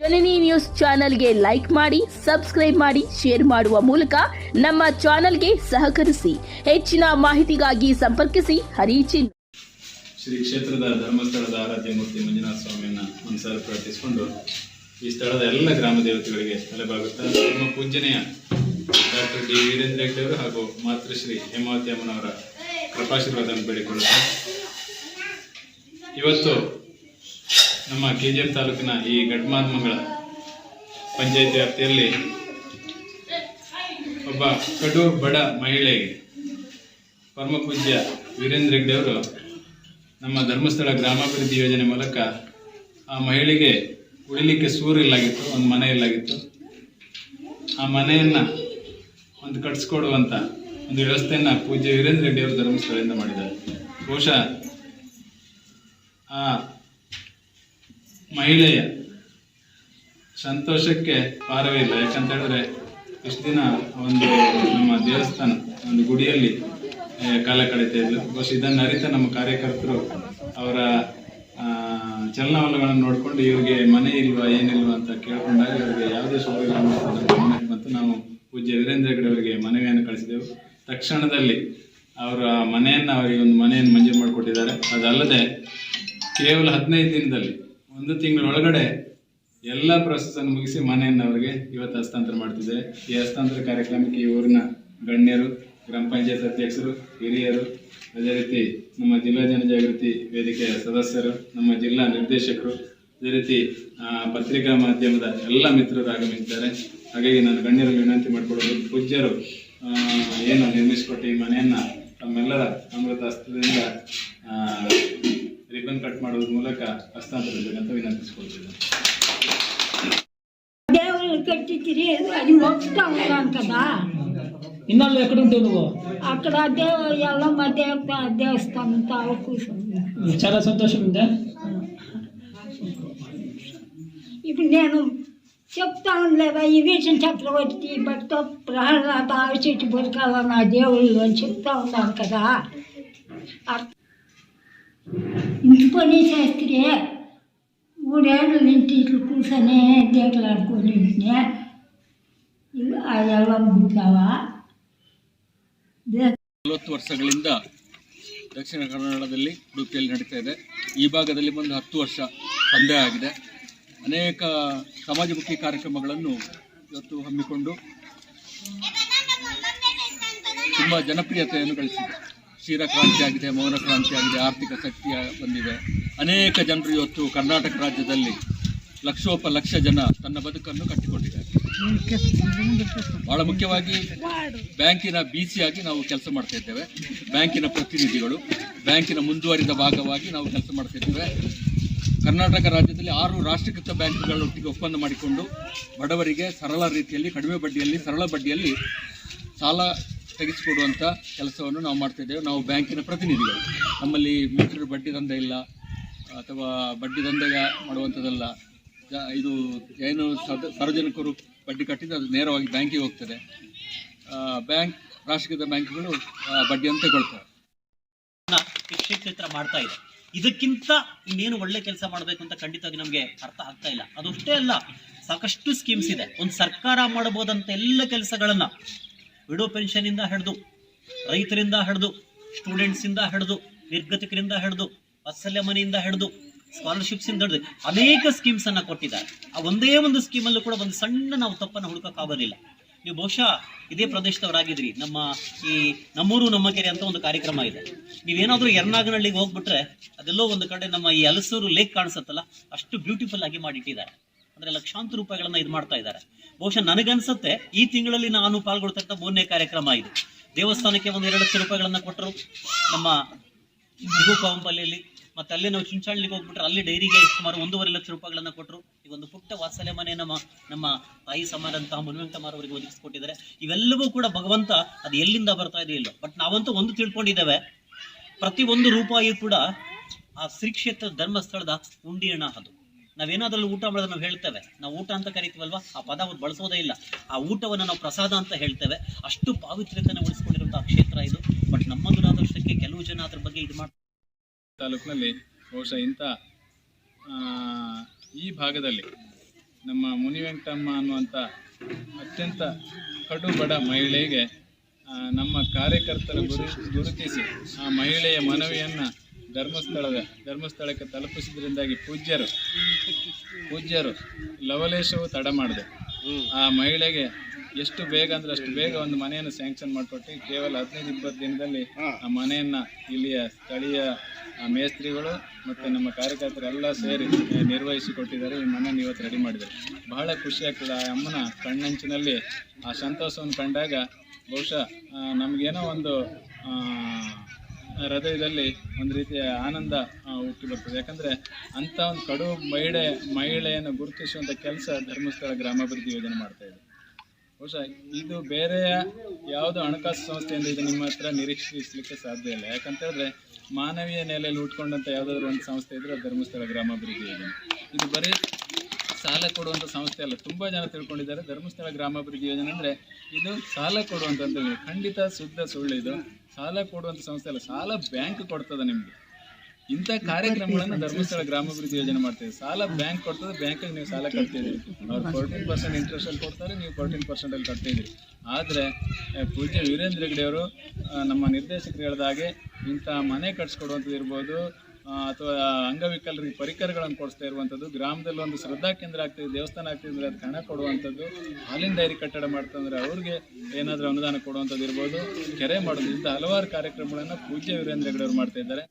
ಜನನಿ news ಚಾನೆಲ್ಗೆ like ಮಾಡಿ, subscribe ಮಾಡಿ, ಶೇರ್ ಮಾಡುವ ಮೂಲಕ ನಮ್ಮ ಚಾನೆಲ್ಗೆ ಸಹಕರಿಸಿ. ಹೆಚ್ಚಿನ ಮಾಹಿತಿಗಾಗಿ ಸಂಪರ್ಕಿಸಿ, ಹರಿಚಿನ್. ಶ್ರೀ ಕ್ಷೇತ್ರದ ಧರ್ಮಸ್ಥಳದ ಆರಾಧ್ಯ ಮೂರ್ತಿ ಮಂಜುನಾಥ ಸ್ವಾಮಿಯನ್ನ ಮನಸಾರ ಪ್ರಾರ್ಥಿಸಿಕೊಂಡು ಈ ಸ್ಥಳದ ಎಲ್ಲ ಗ್ರಾಮ ದೇವತೆಗಳಿಗೆ ತಲೆಬಾಗುತ್ತಾ, ನಮ್ಮ ಪೂಜನೆಯ ಡಾಕ್ಟರ್ ಡಿ ವೀರೇಂದ್ರ ಹೆಗ್ಡೆ ಅವರು ಹಾಗೂ ಮಾತೃಶ್ರೀ ಹೇಮಾವತಿ ಅಮ್ಮನವರ ಕೃಪಾಶೀರ್ವಾದವನ್ನು ಬೇಡಿಕೊಳ್ಳುತ್ತಾ, ಇವತ್ತು ನಮ್ಮ ಕೆ ಜಿ ಎಫ್ ತಾಲೂಕಿನ ಈ ಗಡ್ಮಾತ್ಮಗಳ ಪಂಚಾಯತ್ ವ್ಯಾಪ್ತಿಯಲ್ಲಿ ಒಬ್ಬ ಕಡು ಬಡ ಮಹಿಳೆಗೆ ಪರಮ ಪೂಜ್ಯ ವೀರೇಂದ್ರ ಹೆಗ್ಡೆ ಅವರು ನಮ್ಮ ಧರ್ಮಸ್ಥಳ ಗ್ರಾಮಾಭಿವೃದ್ಧಿ ಯೋಜನೆ ಮೂಲಕ ಆ ಮಹಿಳೆಗೆ ಉಳಿಲಿಕ್ಕೆ ಸೂರು ಇಲ್ಲಾಗಿತ್ತು, ಒಂದು ಮನೆ ಇಲ್ಲಾಗಿತ್ತು. ಆ ಮನೆಯನ್ನು ಒಂದು ಕಟ್ಸ್ಕೊಡುವಂಥ ಒಂದು ವ್ಯವಸ್ಥೆಯನ್ನು ಪೂಜ್ಯ ವೀರೇಂದ್ರ ರೆಡ್ಡಿ ಅವರು ಧರ್ಮಸ್ಥಳದಿಂದ ಮಾಡಿದ್ದಾರೆ. ಬಹುಶಃ ಆ ಮಹಿಳೆಯ ಸಂತೋಷಕ್ಕೆ ಪಾರವೇ ಇಲ್ಲ ಯಾಕಂತ ಹೇಳಿದ್ರೆ ಇಷ್ಟು ದಿನ ಒಂದು ನಮ್ಮ ದೇವಸ್ಥಾನ, ಒಂದು ಗುಡಿಯಲ್ಲಿ ಕಾಲ ಕಳೀತಾ ಇದ್ಲು ಬಸ್ ಇದನ್ನು ಅರಿತ ನಮ್ಮ ಕಾರ್ಯಕರ್ತರು ಅವರ ಚಲನವಲನಗಳನ್ನು ನೋಡಿಕೊಂಡು ಇವ್ರಿಗೆ ಮನೆ ಇಲ್ವಾ, ಏನಿಲ್ವಾ ಅಂತ ಕೇಳಿಕೊಂಡಾಗ ಇವರಿಗೆ ಯಾವುದೇ ಸೌಲಭ್ಯ ಮತ್ತು ನಾವು ಪೂಜ್ಯ ವೀರೇಂದ್ರ ಹೆಗಡೆ ಅವರಿಗೆ ಮನವಿಯನ್ನು ಕಳಿಸಿದೆವು. ತಕ್ಷಣದಲ್ಲಿ ಅವರ ಮನೆಯನ್ನು, ಅವರಿಗೆ ಒಂದು ಮನೆಯನ್ನು ಮಂಜೂರು ಮಾಡಿಕೊಟ್ಟಿದ್ದಾರೆ. ಅದಲ್ಲದೆ ಕೇವಲ ಹದಿನೈದು ದಿನದಲ್ಲಿ ಒಂದು ತಿಂಗಳೊಳಗಡೆ ಎಲ್ಲ ಪ್ರೊಸೆಸ್ ಅನ್ನು ಮುಗಿಸಿ ಮನೆಯನ್ನು ಅವರಿಗೆ ಇವತ್ತು ಹಸ್ತಾಂತರ ಮಾಡ್ತಿದೆ ಈ ಹಸ್ತಾಂತರ ಕಾರ್ಯಕ್ರಮಕ್ಕೆ ಈ ಊರಿನ ಗಣ್ಯರು, ಗ್ರಾಮ ಪಂಚಾಯತ್ ಅಧ್ಯಕ್ಷರು, ಹಿರಿಯರು, ಅದೇ ರೀತಿ ನಮ್ಮ ಜಿಲ್ಲಾ ಜನಜಾಗೃತಿ ವೇದಿಕೆಯ ಸದಸ್ಯರು, ನಮ್ಮ ಜಿಲ್ಲಾ ನಿರ್ದೇಶಕರು, ಅದೇ ರೀತಿ ಪತ್ರಿಕಾ ಮಾಧ್ಯಮದ ಎಲ್ಲ ಮಿತ್ರರು ಆಗಮಿಸಿದ್ದಾರೆ. ಹಾಗಾಗಿ ನಾನು ಗಣ್ಯರಲ್ಲಿ ವಿನಂತಿ ಮಾಡಿಕೊಡೋದು ಪೂಜ್ಯರು ಏನು ನಿರ್ಮಿಸಿಕೊಟ್ಟು ಈ ಮನೆಯನ್ನು ತಮ್ಮೆಲ್ಲರ ಅಮೃತ ಹಸ್ತದಿಂದ ರಿಬನ್ ಕಟ್ ಮಾಡೋದ್ರ ಮೂಲಕ ಹಸ್ತಾಂತರಿಸಬೇಕಂತ ವಿನಂತಿಸಿಕೊಳ್ತಿದ್ದೇನೆ దేవుళ్ళు కట్టించిరి అది మొత్తం ఉన్నాను కదా ఇన్నాళ్ళు ఎక్కడ ఉంటావు నువ్వు అక్కడ దేవ ఎల్లమ్మ దేవత దేవస్థానం తావు కూర్చుంది చాలా సంతోషం ఉందా ఇప్పుడు నేను చెప్తాను లేదా ఈ విషయం చక్రవర్తి భక్త ప్రహ్లాద చెట్టు బురకాల నా దేవుళ్ళు అని చెప్తా ఉన్నాను కదా అర్- ఇంటి పని చేస్తే మూడేళ్ళు ఇంటి ఇట్లు కూర్చొని దేకలాడుకొని ఇంటినే ఇల్లు ఆ ఎల్లమ్మ గుడ్డావా దే ನಲವತ್ತು ವರ್ಷಗಳಿಂದ ದಕ್ಷಿಣ ಕನ್ನಡದಲ್ಲಿ ಉಡುಪಿಯಲ್ಲಿ ನಡೀತಾ ಇದೆ ಈ ಭಾಗದಲ್ಲಿ ಒಂದು ಹತ್ತು ವರ್ಷ ಸಂದೇಹ ಆಗಿದೆ ಅನೇಕ ಸಮಾಜಮುಖಿ ಕಾರ್ಯಕ್ರಮಗಳನ್ನು ಇವತ್ತು ಹಮ್ಮಿಕೊಂಡು ತುಂಬ ಜನಪ್ರಿಯತೆಯನ್ನು ಗಳಿಸಿದೆ ಕ್ಷೀರ ಕ್ರಾಂತಿ ಆಗಿದೆ ಮೌನ ಕ್ರಾಂತಿ ಆಗಿದೆ, ಆರ್ಥಿಕ ಶಕ್ತಿ ಬಂದಿದೆ. ಅನೇಕ ಜನರು ಇವತ್ತು ಕರ್ನಾಟಕ ರಾಜ್ಯದಲ್ಲಿ ಲಕ್ಷೋಪ ಲಕ್ಷ ಜನ ತನ್ನ ಬದುಕನ್ನು ಕಟ್ಟಿಕೊಂಡಿದ್ದಾರೆ. ಬಹಳ ಮುಖ್ಯವಾಗಿ ಬ್ಯಾಂಕಿನ ಬಿ ಆಗಿ ನಾವು ಕೆಲಸ ಮಾಡ್ತಾ ಇದ್ದೇವೆ. ಬ್ಯಾಂಕಿನ ಪ್ರತಿನಿಧಿಗಳು, ಬ್ಯಾಂಕಿನ ಮುಂದುವರಿದ ಭಾಗವಾಗಿ ನಾವು ಕೆಲಸ ಮಾಡ್ತಾ ಇದ್ದೇವೆ. ಕರ್ನಾಟಕ ರಾಜ್ಯದಲ್ಲಿ ಆರು ರಾಷ್ಟ್ರೀಕೃತ ಬ್ಯಾಂಕ್ಗಳೊಟ್ಟಿಗೆ ಒಪ್ಪಂದ ಮಾಡಿಕೊಂಡು ಬಡವರಿಗೆ ಸರಳ ರೀತಿಯಲ್ಲಿ, ಕಡಿಮೆ ಬಡ್ಡಿಯಲ್ಲಿ, ಸರಳ ಬಡ್ಡಿಯಲ್ಲಿ ಸಾಲ ತೆಗೆಸಿಕೊಡುವಂಥ ಕೆಲಸವನ್ನು ನಾವು ಮಾಡ್ತಾ ಇದ್ದೇವೆ. ನಾವು ಬ್ಯಾಂಕಿನ ಪ್ರತಿನಿಧಿಗಳು. ನಮ್ಮಲ್ಲಿ ಮೀಟರ್ ಬಡ್ಡಿ ದಂಧೆ ಇಲ್ಲ, ಅಥವಾ ಬಡ್ಡಿ ದಂಧೆ ಮಾಡುವಂಥದ್ದಲ್ಲ. ಇದು ಏನು ಸಾರ್ವಜನಿಕರು ಬಡ್ಡಿ ಕಟ್ಟಿದ್ದು ಅದು ನೇರವಾಗಿ ಬ್ಯಾಂಕಿಗೆ ಹೋಗ್ತದೆ. ಬ್ಯಾಂಕ್, ರಾಷ್ಟ್ರೀಕೃತ ಬ್ಯಾಂಕ್ಗಳು ಬಡ್ಡಿಯನ್ನು ತಗೊಳ್ತವೆ ಕೃಷಿ ಕ್ಷೇತ್ರ ಮಾಡ್ತಾ ಇದೆ. ಇದಕ್ಕಿಂತ ಇನ್ನೇನು ಒಳ್ಳೆ ಕೆಲಸ ಮಾಡಬೇಕು ಅಂತ ಖಂಡಿತವಾಗಿ ನಮಗೆ ಅರ್ಥ ಆಗ್ತಾ ಇಲ್ಲ. ಅದಷ್ಟೇ ಅಲ್ಲ, ಸಾಕಷ್ಟು ಸ್ಕೀಮ್ಸ್ ಇದೆ. ಒಂದು ಸರ್ಕಾರ ಮಾಡಬಹುದಂತ ಎಲ್ಲ ಕೆಲಸಗಳನ್ನ ವಿಡೋ ಪೆನ್ಷನ್ ಇಂದ ಹಿಡಿದು, ರೈತರಿಂದ ಹಿಡಿದು ಸ್ಟೂಡೆಂಟ್ಸ್ ಇಂದ ಹಿಡಿದು, ನಿರ್ಗತಿಕರಿಂದ ಹಿಡಿದು, ವಾತ್ಸಲ್ಯ ಮನೆಯಿಂದ ಹಿಡಿದು ಸ್ಕಾಲರ್ಶಿಪ್ಸ್ ಇಂದ ಹಿಡಿದು, ಅನೇಕ ಸ್ಕೀಮ್ಸ್ ಅನ್ನ ಕೊಟ್ಟಿದ್ದಾರೆ. ಆ ಒಂದೇ ಒಂದು ಸ್ಕೀಮಲ್ಲೂ ಕೂಡ ಒಂದು ಸಣ್ಣ ನಾವು ತಪ್ಪನ್ನು ಹುಡುಕೋಕ್ಕಾಗೋದಿಲ್ಲ ನೀವು ಬಹುಶಃ ಇದೇ ಪ್ರದೇಶದವರಾಗಿದ್ರಿ ನಮ್ಮ ಈ ನಮ್ಮೂರು, ನಮ್ಮ ಕೆರೆ ಅಂತ ಒಂದು ಕಾರ್ಯಕ್ರಮ ಇದೆ. ನೀವೇನಾದ್ರೂ ಎರ್ನಾಗನಹಳ್ಳಿಗೆ ಹೋಗ್ಬಿಟ್ರೆ ಅದೆಲ್ಲೋ ಒಂದು ಕಡೆ ನಮ್ಮ ಈ ಹಲಸೂರು ಲೇಕ್ ಕಾಣಿಸುತ್ತಲ್ಲ, ಅಷ್ಟು ಬ್ಯೂಟಿಫುಲ್ ಆಗಿ ಮಾಡಿಟ್ಟಿದ್ದಾರೆ. ಅಂದ್ರೆ ಲಕ್ಷಾಂತರ ರೂಪಾಯಿಗಳನ್ನ ಇದು ಮಾಡ್ತಾ ಇದ್ದಾರೆ. ಬಹುಶಃ ನನಗನ್ಸುತ್ತೆ ಈ ತಿಂಗಳಲ್ಲಿ ನಾನು ಪಾಲ್ಗೊಳ್ತಕ್ಕಂಥ ಮೂರನೇ ಕಾರ್ಯಕ್ರಮ ಇದು. ದೇವಸ್ಥಾನಕ್ಕೆ ಒಂದು ಎರಡು ಲಕ್ಷ ರೂಪಾಯಿಗಳನ್ನ ಕೊಟ್ಟರು ನಮ್ಮ ಕಾವಂಪಲ್ಲಿಯಲ್ಲಿ ಮತ್ತೆ ಅಲ್ಲಿ ನಾವು ಚಿಂಚಾಳ್ಳಿಗೆ ಹೋಗ್ಬಿಟ್ರೆ ಅಲ್ಲಿ ಡೈರಿಗೆ ಸುಮಾರು ಒಂದೂವರೆ ಲಕ್ಷ ರೂಪಾಯಿಗಳನ್ನ ಕೊಟ್ಟರು ಈಗ ಒಂದು ಪುಟ್ಟ ವಾತ್ಸಲ್ಯ ಮನೆ ನಮ್ಮ ನಮ್ಮ ತಾಯಿ ಸಮಾನಂತಹ ಮುನ್ವೆಂಕಟಮಾರ್ ಅವರಿಗೆ ಒದಗಿಸ್ಕೊಟ್ಟಿದ್ದಾರೆ ಇವೆಲ್ಲವೂ ಕೂಡ ಭಗವಂತ ಅದು ಎಲ್ಲಿಂದ ಬರ್ತಾ ಇದೆ ಇಲ್ಲೋ. ಬಟ್ ನಾವಂತೂ ಒಂದು ತಿಳ್ಕೊಂಡಿದ್ದೇವೆ. ಪ್ರತಿ ಒಂದು ರೂಪಾಯಿ ಕೂಡ ಆ ಶ್ರೀ ಕ್ಷೇತ್ರ ಧರ್ಮಸ್ಥಳದ ಉಂಡಿ ಅದು. ನಾವೇನಾದ್ರಲ್ಲಿ ಊಟ ಮಾಡೋದು ನಾವು ಹೇಳ್ತೇವೆ. ನಾವು ಊಟ ಅಂತ ಕರಿತೀವಲ್ವಾ? ಆ ಪದ ಅವ್ರು ಬಳಸೋದೇ ಇಲ್ಲ. ಆ ಊಟವನ್ನು ನಾವು ಪ್ರಸಾದ ಅಂತ ಹೇಳ್ತೇವೆ. ಅಷ್ಟು ಪಾವಿತ್ರ್ಯತೆಯನ್ನು ಉಳಿಸ್ಕೊಂಡಿರುವಂತಹ ಕ್ಷೇತ್ರ ಇದು. ಬಟ್ ನಮ್ಮ ದುರಾದೃಷ್ಟಕ್ಕೆ ಕೆಲವು ಜನ ಅದ್ರ ಬಗ್ಗೆ ಇದು ಮಾಡ್ತಾರೆ ತಾಲೂಕಿನಲ್ಲಿ ಬಹುಶಃ ಇಂಥ ಈ ಭಾಗದಲ್ಲಿ ನಮ್ಮ ಮುನಿವೆಂಕಟಮ್ಮ ಅನ್ನುವಂಥ ಅತ್ಯಂತ ಕಡು ಬಡ ಮಹಿಳೆಗೆ ನಮ್ಮ ಕಾರ್ಯಕರ್ತರ ಗುರು ಗುರುತಿಸಿ ಆ ಮಹಿಳೆಯ ಮನವಿಯನ್ನು ಧರ್ಮಸ್ಥಳದ ಧರ್ಮಸ್ಥಳಕ್ಕೆ ತಲುಪಿಸಿದ್ರಿಂದಾಗಿ ಪೂಜ್ಯರು ಪೂಜ್ಯರು ಲವಲೇಶವು ತಡ ಮಾಡಿದೆ. ಆ ಮಹಿಳೆಗೆ ಎಷ್ಟು ಬೇಗ ಅಂದ್ರೆ ಅಷ್ಟು ಬೇಗ ಒಂದು ಮನೆಯನ್ನು ಸ್ಯಾಂಕ್ಷನ್ ಮಾಡಿಕೊಟ್ಟು ಕೇವಲ ಹದಿನೈದು, ಇಪ್ಪತ್ತು ದಿನದಲ್ಲಿ ಆ ಮನೆಯನ್ನ ಇಲ್ಲಿಯ ಸ್ಥಳೀಯ ಮೇಸ್ತ್ರಿಗಳು ಮತ್ತು ನಮ್ಮ ಕಾರ್ಯಕರ್ತರೆಲ್ಲ ಸೇರಿ ನಿರ್ವಹಿಸಿಕೊಟ್ಟಿದ್ದಾರೆ. ಕೊಟ್ಟಿದ್ದಾರೆ ಈ ಮನೆಯನ್ನು ಇವತ್ತು ರೆಡಿ ಮಾಡಿದ್ದಾರೆ. ಬಹಳ ಖುಷಿ ಆಗ್ತದೆ. ಆ ಅಮ್ಮನ ಕಣ್ಣಂಚಿನಲ್ಲಿ ಆ ಸಂತೋಷವನ್ನು ಕಂಡಾಗ ಬಹುಶಃ ನಮಗೇನೋ ಒಂದು ಹೃದಯದಲ್ಲಿ ಒಂದು ರೀತಿಯ ಆನಂದ ಹುಟ್ಟಿ ಬರ್ತದೆ. ಯಾಕಂದ್ರೆ ಅಂತ ಒಂದು ಕಡು ಮಹಿಳೆ, ಮಹಿಳೆಯನ್ನು ಗುರುತಿಸುವಂಥ ಕೆಲಸ ಧರ್ಮಸ್ಥಳ ಗ್ರಾಮಾಭಿವೃದ್ಧಿ ಯೋಜನೆ ಮಾಡ್ತಾ ಇದೆ. ಬಹುಶಃ ಇದು ಬೇರೆಯ ಯಾವುದೋ ಹಣಕಾಸು ಸಂಸ್ಥೆಯಿಂದ ಇದು ನಿಮ್ಮ ಹತ್ರ ನಿರೀಕ್ಷಿಸಲಿಕ್ಕೆ ಸಾಧ್ಯ ಇಲ್ಲ. ಯಾಕಂತ ಹೇಳಿದ್ರೆ ಮಾನವೀಯ ನೆಲೆಯಲ್ಲಿ ಉಟ್ಕೊಂಡಂಥ ಯಾವುದಾದ್ರೂ ಒಂದು ಸಂಸ್ಥೆ ಇದ್ರೆ ಅದು ಧರ್ಮಸ್ಥಳ ಗ್ರಾಮಾಭಿವೃದ್ಧಿ ಯೋಜನೆ. ಇದು ಬರೀ ಸಾಲ ಕೊಡುವಂಥ ಸಂಸ್ಥೆ ಅಲ್ಲ, ತುಂಬ ಜನ ತಿಳ್ಕೊಂಡಿದ್ದಾರೆ. ಧರ್ಮಸ್ಥಳ ಗ್ರಾಮಾಭಿವೃದ್ಧಿ ಯೋಜನೆ ಅಂದರೆ ಇದು ಸಾಲ ಕೊಡುವಂಥದ್ದು ಖಂಡಿತ ಶುದ್ಧ ಸುಳ್ಳು ಇದು. ಸಾಲ ಕೊಡುವಂಥ ಸಂಸ್ಥೆ ಅಲ್ಲ, ಸಾಲ ಬ್ಯಾಂಕ್ ಕೊಡ್ತದೆ ನಿಮಗೆ. ಇಂಥ ಕಾರ್ಯಕ್ರಮಗಳನ್ನು ಧರ್ಮಸ್ಥಳ ಗ್ರಾಮಾಭಿವೃದ್ಧಿ ಯೋಜನೆ ಮಾಡ್ತೇವೆ ಸಾಲ ಬ್ಯಾಂಕ್ ಕೊಡ್ತದೆ ಬ್ಯಾಂಕಿಗೆ ನೀವು ಸಾಲ ಕಟ್ತಿದ್ದೀರಿ. ಅವ್ರು ಫೋರ್ಟೀನ್ ಪರ್ಸೆಂಟ್ ಇಂಟ್ರೆಸ್ಟ್ ಅಲ್ಲಿ ಕೊಡ್ತಾರೆ, ನೀವು ಫೋರ್ಟೀನ್ ಪರ್ಸೆಂಟ್ ಅಲ್ಲಿ ಕಟ್ತಿದ್ದೀರಿ. ಆದರೆ ಪೂಜ್ಯ ವೀರೇಂದ್ರ ಹೆಗ್ಡೆ ಅವರು ನಮ್ಮ ನಿರ್ದೇಶಕರು ಹೇಳಿದ ಹಾಗೆ ಇಂಥ ಮನೆ ಕಟ್ಸ್ಕೊಡುವಂಥದ್ದು ಇರ್ಬೋದು ಅಥವಾ ಅಂಗವಿಕಲರಿಗೆ ಪರಿಕರಗಳನ್ನು ಕೊಡಿಸ್ತಾ ಇರುವಂಥದ್ದು. ಗ್ರಾಮದಲ್ಲಿ ಒಂದು ಶ್ರದ್ಧಾ ಕೇಂದ್ರ ಆಗ್ತಿದೆ, ದೇವಸ್ಥಾನ ಆಗ್ತಿದೆ ಅಂದರೆ ಅದಕ್ಕೆ ಹಣ ಕೊಡುವಂಥದ್ದು. ಹಾಲಿನ ಡೈರಿ ಕಟ್ಟಡ ಮಾಡ್ತಂದ್ರೆ ಅವ್ರಿಗೆ ಏನಾದರೂ ಅನುದಾನ ಕೊಡುವಂಥದ್ದು ಇರ್ಬೋದು. ಕೆರೆ ಮಾಡೋದು ಇಂಥ ಹಲವಾರು ಕಾರ್ಯಕ್ರಮಗಳನ್ನು ಪೂಜ್ಯ ವೀರೇಂದ್ರ ಹೆಗ್ಡೆ ಅವರು ಮಾಡ್ತಾ ಇದ್ದಾರೆ.